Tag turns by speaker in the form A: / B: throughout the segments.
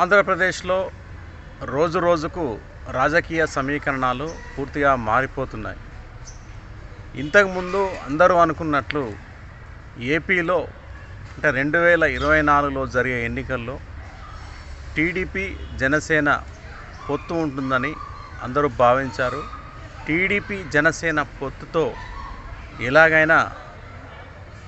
A: ఆంధ్రప్రదేశ్లో రోజు రోజుకు రాజకీయ సమీకరణాలు పూర్తిగా మారిపోతున్నాయి. ఇంతకుముందు అందరూ అనుకున్నట్లు ఏపీలో అంటే రెండు వేల ఇరవై నాలుగులో జరిగే ఎన్నికల్లో టీడీపీ జనసేన పొత్తు ఉంటుందని అందరూ భావించారు. టీడీపీ జనసేన పొత్తుతో ఎలాగైనా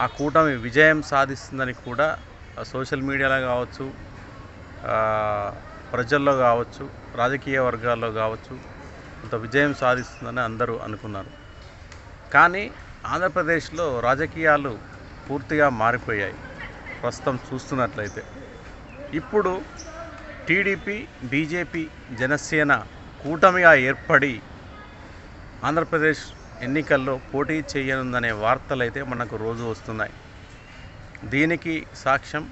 A: ఆ కూటమి విజయం సాధిస్తుందని కూడా సోషల్ మీడియాలో కావచ్చు ప్రజల్లో కావచ్చు రాజకీయ వర్గాల్లో కావచ్చు కొంత విజయం సాధిస్తుందని అందరూ అనుకున్నారు. కానీ ఆంధ్రప్రదేశ్లో రాజకీయాలు పూర్తిగా మారిపోయాయి. ప్రస్తుతం చూస్తున్నట్లయితే ఇప్పుడు టీడీపీ బీజేపీ జనసేన కూటమిగా ఏర్పడి ఆంధ్రప్రదేశ్ ఎన్నికల్లో పోటీ చేయనుందనే వార్తలు అయితే మనకు రోజు వస్తున్నాయి. దీనికి సాక్ష్యం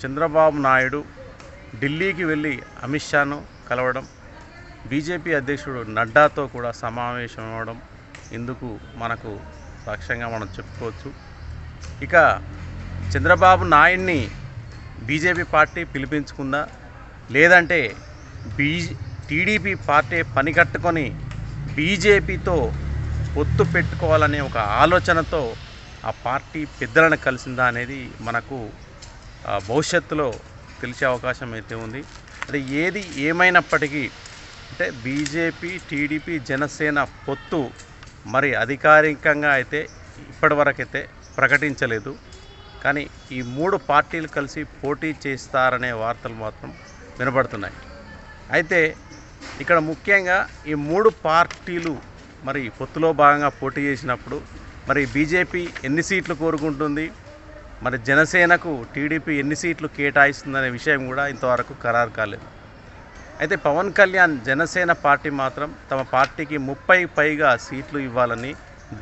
A: చంద్రబాబు నాయుడు ఢిల్లీకి వెళ్ళి అమిత్ షాను కలవడం బీజేపీ అధ్యక్షుడు నడ్డాతో కూడా సమావేశం అవ్వడం ఇందుకు మనకు సాక్ష్యంగా మనం చెప్పుకోవచ్చు. ఇక చంద్రబాబు నాయుడిని బీజేపీ పార్టీ పిలిపించుకుందా? లేదంటే బీ టీడీపీ పార్టీ పని కట్టుకొని బీజేపీతో పొత్తు పెట్టుకోవాలనే ఒక ఆలోచనతో ఆ పార్టీ పెద్దలను కలిసిందా అనేది మనకు ఆ, భవిష్యత్తులో తెలిసే అవకాశం అయితే ఉంది. అంటే ఏది ఏమైనప్పటికీ అంటే బీజేపీ టీడీపీ జనసేన పొత్తు మరి అధికారికంగా అయితే ఇప్పటివరకైతే ప్రకటించలేదు. కానీ ఈ మూడు పార్టీలు కలిసి పోటీ చేస్తారనే వార్తలు మాత్రం వినబడుతున్నాయి. అయితే ఇక్కడ ముఖ్యంగా ఈ మూడు పార్టీలు మరి పొత్తులో భాగంగా పోటీ చేసినప్పుడు మరి బీజేపీ ఎన్ని సీట్లు కోరుకుంటుంది? మరి జనసేనకు టీడీపీ ఎన్ని సీట్లు కేటాయిస్తుందనే విషయం కూడా ఇంతవరకు ఖరారు కాలేదు. అయితే పవన్ కళ్యాణ్ జనసేన పార్టీ మాత్రం తమ పార్టీకి ముప్పై పైగా సీట్లు ఇవ్వాలని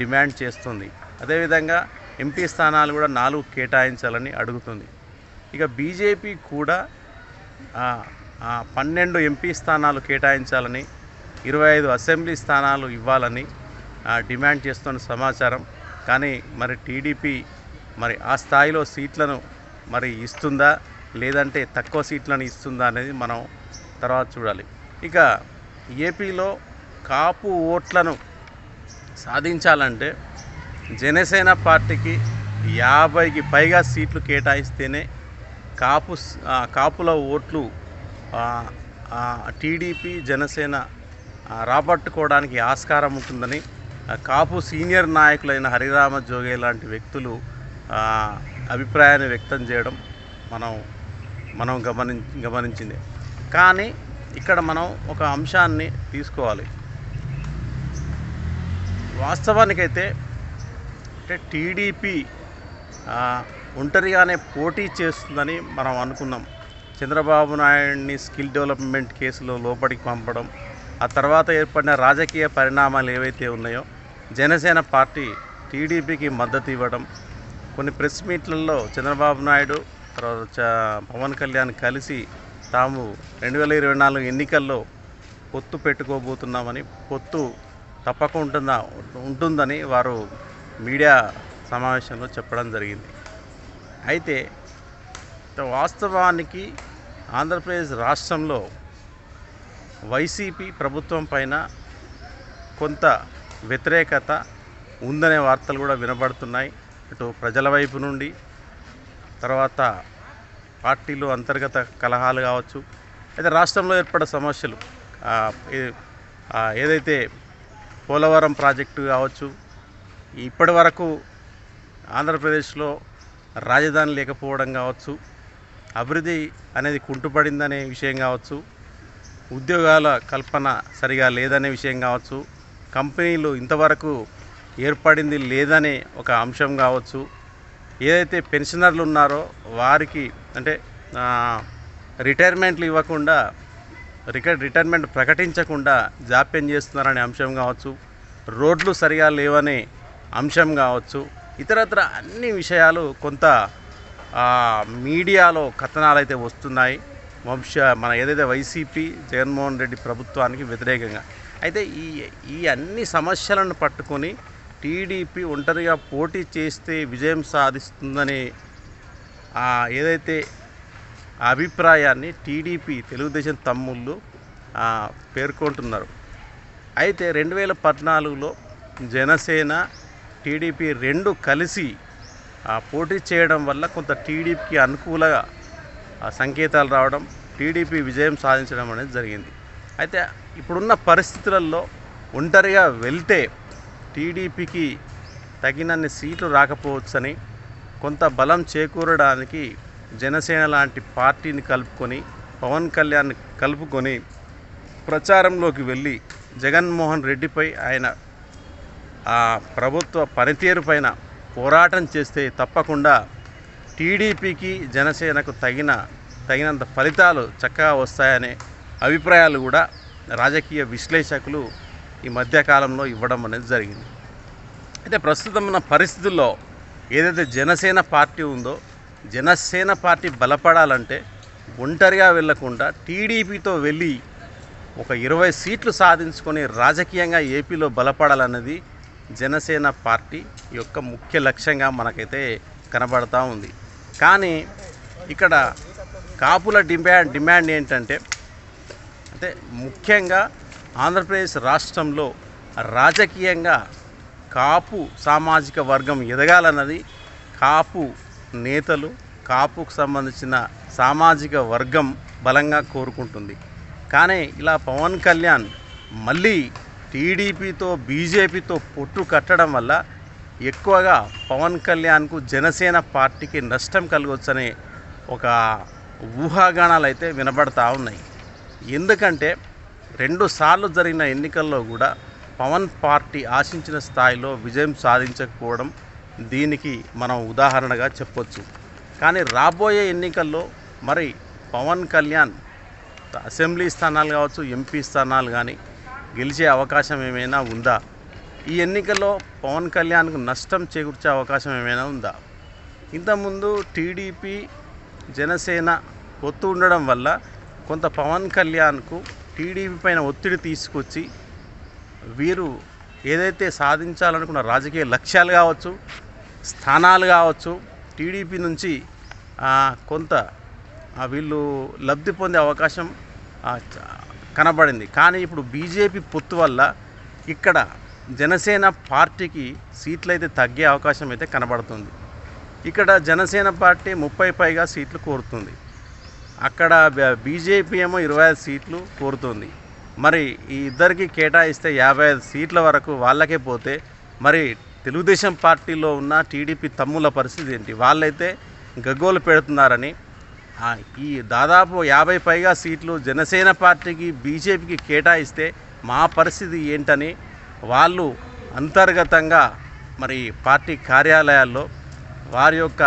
A: డిమాండ్ చేస్తుంది. అదేవిధంగా ఎంపీ స్థానాలు కూడా నాలుగు కేటాయించాలని అడుగుతుంది. ఇక బీజేపీ కూడా పన్నెండు ఎంపీ స్థానాలు కేటాయించాలని ఇరవై ఐదు అసెంబ్లీ స్థానాలు ఇవ్వాలని డిమాండ్ చేస్తున్న సమాచారం. కానీ మరి టీడీపీ మరి ఆ స్థాయిలో సీట్లను మరి ఇస్తుందా? లేదంటే తక్కువ సీట్లను ఇస్తుందా అనేది మనం తర్వాత చూడాలి. ఇక ఏపీలో కాపు ఓట్లను సాధించాలంటే జనసేన పార్టీకి యాభైకి పైగా సీట్లు కేటాయిస్తేనే కాపు కాపుల ఓట్లు టీడీపీ జనసేన రాబట్టుకోవడానికి ఆస్కారం ఉంటుందని ఆ, కాపు సీనియర్ నాయకులైన హరిరామ జోగే లాంటి వ్యక్తులు అభిప్రాయాన్ని వ్యక్తం చేయడం మనం మనం గమని గమనించింది. కానీ ఇక్కడ మనం ఒక అంశాన్ని తీసుకోవాలి. వాస్తవానికైతే అంటే టీడీపీ ఒంటరిగానే పోటీ చేస్తుందని మనం అనుకున్నాం. చంద్రబాబు నాయుడిని స్కిల్ డెవలప్మెంట్ కేసులో లోపలికి పంపడం ఆ తర్వాత ఏర్పడిన రాజకీయ పరిణామాలు ఏవైతే ఉన్నాయో జనసేన పార్టీ టీడీపీకి మద్దతు ఇవ్వడం కొన్ని ప్రెస్ మీట్లలో చంద్రబాబు నాయుడు తర్వాత చ- పవన్ కళ్యాణ్ కలిసి తాము రెండు వేల ఇరవై నాలుగు ఎన్నికల్లో పొత్తు పెట్టుకోబోతున్నామని పొత్తు తప్పకుండా ఉంటుందా ఉంటుందని వారు మీడియా సమావేశంలో చెప్పడం జరిగింది. అయితే వాస్తవానికి ఆంధ్రప్రదేశ్ రాష్ట్రంలో వైసీపీ ప్రభుత్వం పైన కొంత వ్యతిరేకత ఉందనే వార్తలు కూడా వినబడుతున్నాయి. ఇటు ప్రజల వైపు నుండి తర్వాత పార్టీలు అంతర్గత కలహాలు కావచ్చు అయితే రాష్ట్రంలో ఏర్పడే సమస్యలు ఏదైతే పోలవరం ప్రాజెక్టు కావచ్చు ఇప్పటి వరకు ఆంధ్రప్రదేశ్లో రాజధాని లేకపోవడం కావచ్చు అభివృద్ధి అనేది కుంటుపడిందనే విషయం కావచ్చు ఉద్యోగాల కల్పన సరిగా లేదనే విషయం కావచ్చు కంపెనీలు ఇంతవరకు ఏర్పడింది లేదనే ఒక అంశం కావచ్చు. ఏదైతే పెన్షనర్లు ఉన్నారో వారికి అంటే రిటైర్మెంట్లు ఇవ్వకుండా రిక రిటైర్మెంట్ ప్రకటించకుండా జాప్యం చేస్తున్నారనే అంశం కావచ్చు. రోడ్లు సరిగా లేవనే అంశం కావచ్చు. ఇతరత్ర అన్ని విషయాలు కొంత మీడియాలో కథనాలు అయితే వస్తున్నాయి. వంశ మన ఏదైతే వైసీపీ జగన్మోహన్ రెడ్డి ప్రభుత్వానికి వ్యతిరేకంగా. అయితే ఈ ఈ అన్ని సమస్యలను పట్టుకొని టీడీపీ ఒంటరిగా పోటీ చేస్తే విజయం సాధిస్తుందని ఏదైతే అభిప్రాయాన్ని టీడీపీ తెలుగుదేశం తమ్ముళ్ళు పేర్కొంటున్నారు. అయితే రెండు వేల పద్నాలుగులో జనసేన టీడీపీ రెండు కలిసి ఆ, పోటీ చేయడం వల్ల కొంత టీడీపీకి అనుకూలగా సంకేతాలు రావడం టీడీపీ విజయం సాధించడం అనేది జరిగింది. అయితే ఇప్పుడున్న పరిస్థితులలో ఒంటరిగా వెళ్తే టీడీపీకి తగినన్ని సీట్లు రాకపోవచ్చని కొంత బలం చేకూరడానికి జనసేన లాంటి పార్టీని కలుపుకొని పవన్ కళ్యాణ్ కలుపుకొని ప్రచారంలోకి వెళ్ళి జగన్మోహన్ రెడ్డిపై ఆయన ఆ ప్రభుత్వ పనితీరు పైన పోరాటం చేస్తే తప్పకుండా టీడీపీకి జనసేనకు తగిన తగినంత ఫలితాలు చక్కగా వస్తాయనే అభిప్రాయాలు కూడా రాజకీయ విశ్లేషకులు ఈ మధ్యకాలంలో ఇవ్వడం అనేది జరిగింది. అయితే ప్రస్తుతం ఉన్న పరిస్థితుల్లో ఏదైతే జనసేన పార్టీ ఉందో జనసేన పార్టీ బలపడాలంటే ఒంటరిగా వెళ్ళకుండా టీడీపీతో వెళ్ళి ఒక ఇరవై సీట్లు సాధించుకొని రాజకీయంగా ఏపీలో బలపడాలన్నది జనసేన పార్టీ యొక్క ముఖ్య లక్ష్యంగా మనకైతే కనబడతా ఉంది. కానీ ఇక్కడ కాపుల డిమాండ్ డిమాండ్ ఏంటంటే అంటే ముఖ్యంగా ఆంధ్రప్రదేశ్ రాష్ట్రంలో రాజకీయంగా కాపు సామాజిక వర్గం ఎదగాలన్నది కాపు నేతలు కాపుకు సంబంధించిన సామాజిక వర్గం బలంగా కోరుకుంటుంది. కానీ ఇలా పవన్ కళ్యాణ్ మళ్ళీ టీడీపీతో బీజేపీతో పొట్టు కట్టడం వల్ల ఎక్కువగా పవన్ కళ్యాణ్కు జనసేన పార్టీకి నష్టం కలగవచ్చనే ఒక ఊహాగానాలు అయితే వినబడతా ఉన్నాయి. ఎందుకంటే రెండు సార్లు జరిగిన ఎన్నికల్లో కూడా పవన్ పార్టీ ఆశించిన స్థాయిలో విజయం సాధించకపోవడం దీనికి మనం ఉదాహరణగా చెప్పొచ్చు. కానీ రాబోయే ఎన్నికల్లో మరి పవన్ కళ్యాణ్ అసెంబ్లీ స్థానాలు కావచ్చు ఎంపీ స్థానాలు కానీ గెలిచే అవకాశం ఏమైనా ఉందా? ఈ ఎన్నికల్లో పవన్ కళ్యాణ్కు నష్టం చేకూర్చే అవకాశం ఏమైనా ఉందా? ఇంతకుముందు టీడీపీ జనసేన పొత్తు ఉండడం వల్ల కొంత పవన్ కళ్యాణ్కు టీడీపీ పైన ఒత్తిడి తీసుకొచ్చి వీరు ఏదైతే సాధించాలనుకున్న రాజకీయ లక్ష్యాలు కావచ్చు స్థానాలు కావచ్చు టీడీపీ నుంచి కొంత వీళ్ళు లబ్ధి పొందే అవకాశం కనబడింది. కానీ ఇప్పుడు బీజేపీ పొత్తు వల్ల ఇక్కడ జనసేన పార్టీకి సీట్లు అయితే తగ్గే అవకాశం అయితే కనబడుతుంది. ఇక్కడ జనసేన పార్టీ ముప్పై పైగా సీట్లు కోరుతుంది. అక్కడ బ- బీజేపీ ఏమో ఇరవై ఐదు సీట్లు కోరుతుంది. మరి ఈ ఇద్దరికి కేటాయిస్తే యాభై ఐదు సీట్ల వరకు వాళ్ళకే పోతే మరి తెలుగుదేశం పార్టీలో ఉన్న టీడీపీ తమ్ముల పరిస్థితి ఏంటి? వాళ్ళైతే గగ్గోలు పెడుతున్నారని ఈ దాదాపు యాభై పైగా సీట్లు జనసేన పార్టీకి బీజేపీకి కేటాయిస్తే మా పరిస్థితి ఏంటని వాళ్ళు అంతర్గతంగా మరి పార్టీ కార్యాలయాల్లో వారి యొక్క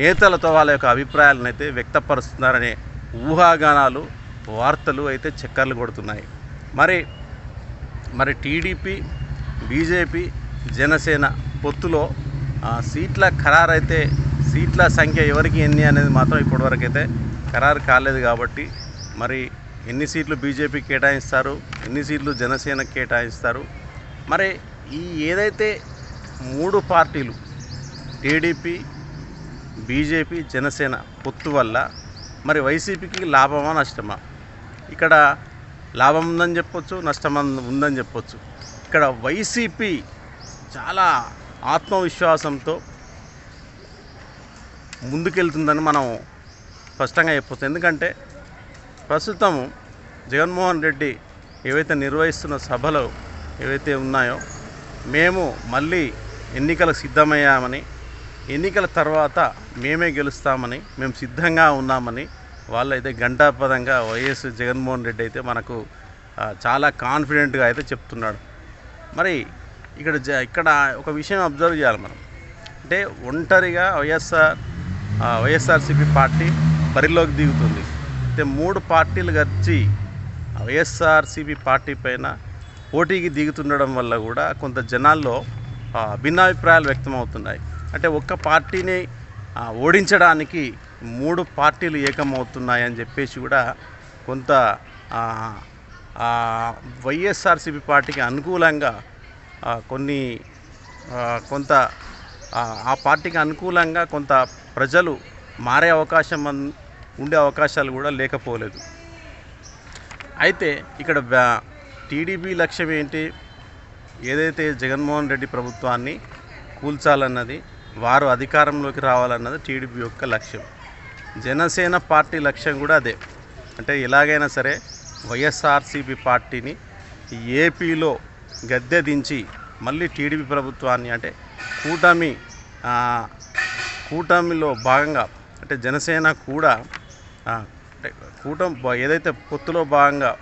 A: నేతలతో వాళ్ళ యొక్క అభిప్రాయాలను అయితే వ్యక్తపరుస్తున్నారనే ఊహాగానాలు వార్తలు అయితే చక్కర్లు కొడుతున్నాయి. మరి మరి టీడీపీ బీజేపీ జనసేన పొత్తులో సీట్ల ఖరారైతే సీట్ల సంఖ్య ఎవరికి ఎన్ని అనేది మాత్రం ఇప్పటివరకు అయితే ఖరారు కాలేదు కాబట్టి మరి ఎన్ని సీట్లు బీజేపీ కేటాయిస్తారు ఎన్ని సీట్లు జనసేన కేటాయిస్తారు? మరి ఈ ఏదైతే మూడు పార్టీలు టీడీపీ బీజేపీ జనసేన పొత్తు వల్ల మరి వైసీపీకి లాభమా నష్టమా? ఇక్కడ లాభం ఉందని చెప్పొచ్చు నష్టం ఉందని చెప్పొచ్చు. ఇక్కడ వైసీపీ చాలా ఆత్మవిశ్వాసంతో ముందుకెళ్తుందని మనం స్పష్టంగా చెప్పొచ్చు. ఎందుకంటే ప్రస్తుతం జగన్మోహన్ రెడ్డి ఏవైతే నిర్వహిస్తున్న సభలు ఏవైతే ఉన్నాయో మేము మళ్ళీ ఎన్నికలకు సిద్ధమయ్యామని ఎన్నికల తర్వాత మేమే గెలుస్తామని మేము సిద్ధంగా ఉన్నామని వాళ్ళైతే గంటాపదంగా వైఎస్ జగన్మోహన్ రెడ్డి అయితే మనకు చాలా కాన్ఫిడెంట్గా అయితే చెప్తున్నాడు. మరి ఇక్కడ జ ఇక్కడ ఒక విషయం అబ్జర్వ్ చేయాలి మనం. అంటే ఒంటరిగా వైఎస్ఆర్ వైఎస్ఆర్సీపీ పార్టీ బరిలోకి దిగుతుంది. అయితే మూడు పార్టీలు గర్చి వైఎస్ఆర్సీపీ పార్టీ పైన పోటీకి దిగుతుండడం వల్ల కూడా కొంత జనాల్లో భిన్నాభిప్రాయాలు వ్యక్తమవుతున్నాయి. అంటే ఒక్క పార్టీని ఓడించడానికి మూడు పార్టీలు ఏకమవుతున్నాయని చెప్పేసి కూడా కొంత వైఎస్ఆర్సీపీ పార్టీకి అనుకూలంగా కొన్ని కొంత ఆ, పార్టీకి అనుకూలంగా కొంత ప్రజలు మారే అవకాశం అన్- ఉండే అవకాశాలు కూడా లేకపోలేదు. అయితే ఇక్కడ టీడీపీ లక్ష్యం ఏంటి? ఏదైతే జగన్మోహన్ రెడ్డి ప్రభుత్వాన్ని కూల్చాలన్నది వారు అధికారంలోకి రావాలన్నది టీడీపీ యొక్క లక్ష్యం. జనసేన పార్టీ లక్ష్యం కూడా అదే. అంటే ఎలాగైనా సరే వైఎస్ఆర్సీపీ పార్టీని ఏపీలో గద్దె దించి మళ్ళీ టీడీపీ ప్రభుత్వాన్ని అంటే కూటమి కూటమిలో భాగంగా అంటే జనసేన కూడా అంటే కూటమి ఏదైతే పొత్తులో భాగంగా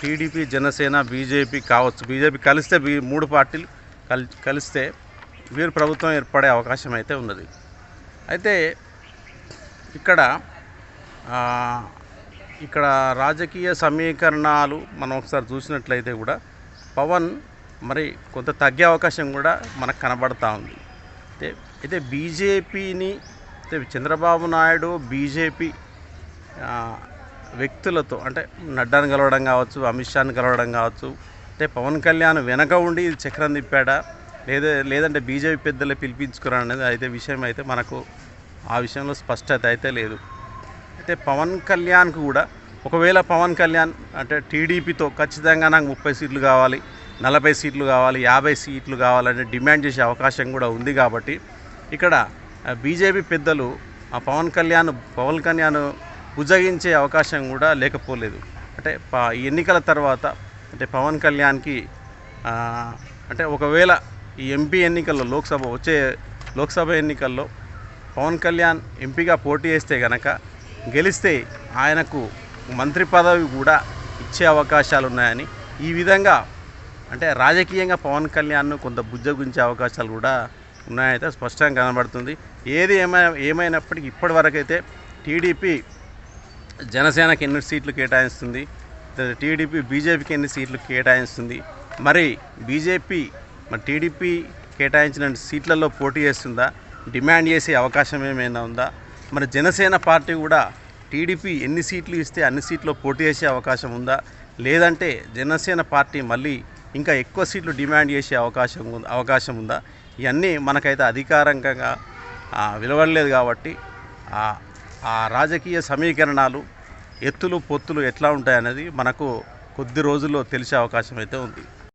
A: టీడీపీ జనసేన బీజేపీ కావచ్చు బీజేపీ కలిస్తే బీ మూడు పార్టీలు కలి కలిస్తే వీరు ప్రభుత్వం ఏర్పడే అవకాశం అయితే ఉన్నది. అయితే ఇక్కడ ఇక్కడ రాజకీయ సమీకరణాలు మనం ఒకసారి చూసినట్లయితే కూడా పవన్ మరి కొంత తగ్గే అవకాశం కూడా మనకు కనబడతా ఉంది. అయితే అయితే బీజేపీని అయితే చంద్రబాబు నాయుడు బీజేపీ వ్యక్తులతో అంటే నడ్డాను కలవడం కావచ్చు అమిత్ షాను కలవడం కావచ్చు అంటే పవన్ కళ్యాణ్ వెనక ఉండి చక్రం తిప్పాడా? లేదా లేదంటే బీజేపీ పెద్దలే పిలిపించుకురా అనేది అయితే విషయం అయితే మనకు ఆ విషయంలో స్పష్టత అయితే లేదు. అయితే పవన్ కళ్యాణ్కు కూడా ఒకవేళ పవన్ కళ్యాణ్ అంటే టీడీపీతో ఖచ్చితంగా నాకు ముప్పై సీట్లు కావాలి నలభై సీట్లు కావాలి యాభై సీట్లు కావాలని డిమాండ్ చేసే అవకాశం కూడా ఉంది కాబట్టి ఇక్కడ బీజేపీ పెద్దలు ఆ పవన్ కళ్యాణ్ పవన్ కళ్యాణ్ ఉజ్జగించే అవకాశం కూడా లేకపోలేదు. అంటే ఎన్నికల తర్వాత అంటే పవన్ కళ్యాణ్కి అంటే ఒకవేళ ఈ ఎంపీ ఎన్నికల్లో లోక్సభ వచ్చే లోక్సభ ఎన్నికల్లో పవన్ కళ్యాణ్ ఎంపీగా పోటీ చేస్తే గనక గెలిస్తే ఆయనకు మంత్రి పదవి కూడా ఇచ్చే అవకాశాలు ఉన్నాయని ఈ విధంగా అంటే రాజకీయంగా పవన్ కళ్యాణ్ను కొంత బుజ్జగించే అవకాశాలు కూడా ఉన్నాయైతే స్పష్టంగా కనబడుతుంది. ఏది ఏమై ఏమైనప్పటికీ ఇప్పటివరకైతే టీడీపీ జనసేనకి ఎన్ని సీట్లు కేటాయిస్తుంది టీడీపీ బీజేపీకి ఎన్ని సీట్లు కేటాయిస్తుంది మరి బీజేపీ మరి టీడీపీ కేటాయించిన సీట్లలో పోటీ చేస్తుందా? డిమాండ్ చేసే అవకాశం ఏమైనా ఉందా? మరి జనసేన పార్టీ కూడా టీడీపీ ఎన్ని సీట్లు ఇస్తే అన్ని సీట్లో పోటీ చేసే అవకాశం ఉందా? లేదంటే జనసేన పార్టీ మళ్ళీ ఇంకా ఎక్కువ సీట్లు డిమాండ్ చేసే అవకాశం ఉందా అవకాశం ఉందా? ఇవన్నీ మనకైతే అధికారికంగా విలువడలేదు కాబట్టి ఆ ఆ రాజకీయ సమీకరణాలు ఎత్తులు పొత్తులు ఎట్లా ఉంటాయనేది మనకు కొద్ది రోజుల్లో తెలిసే అవకాశం అయితే ఉంది.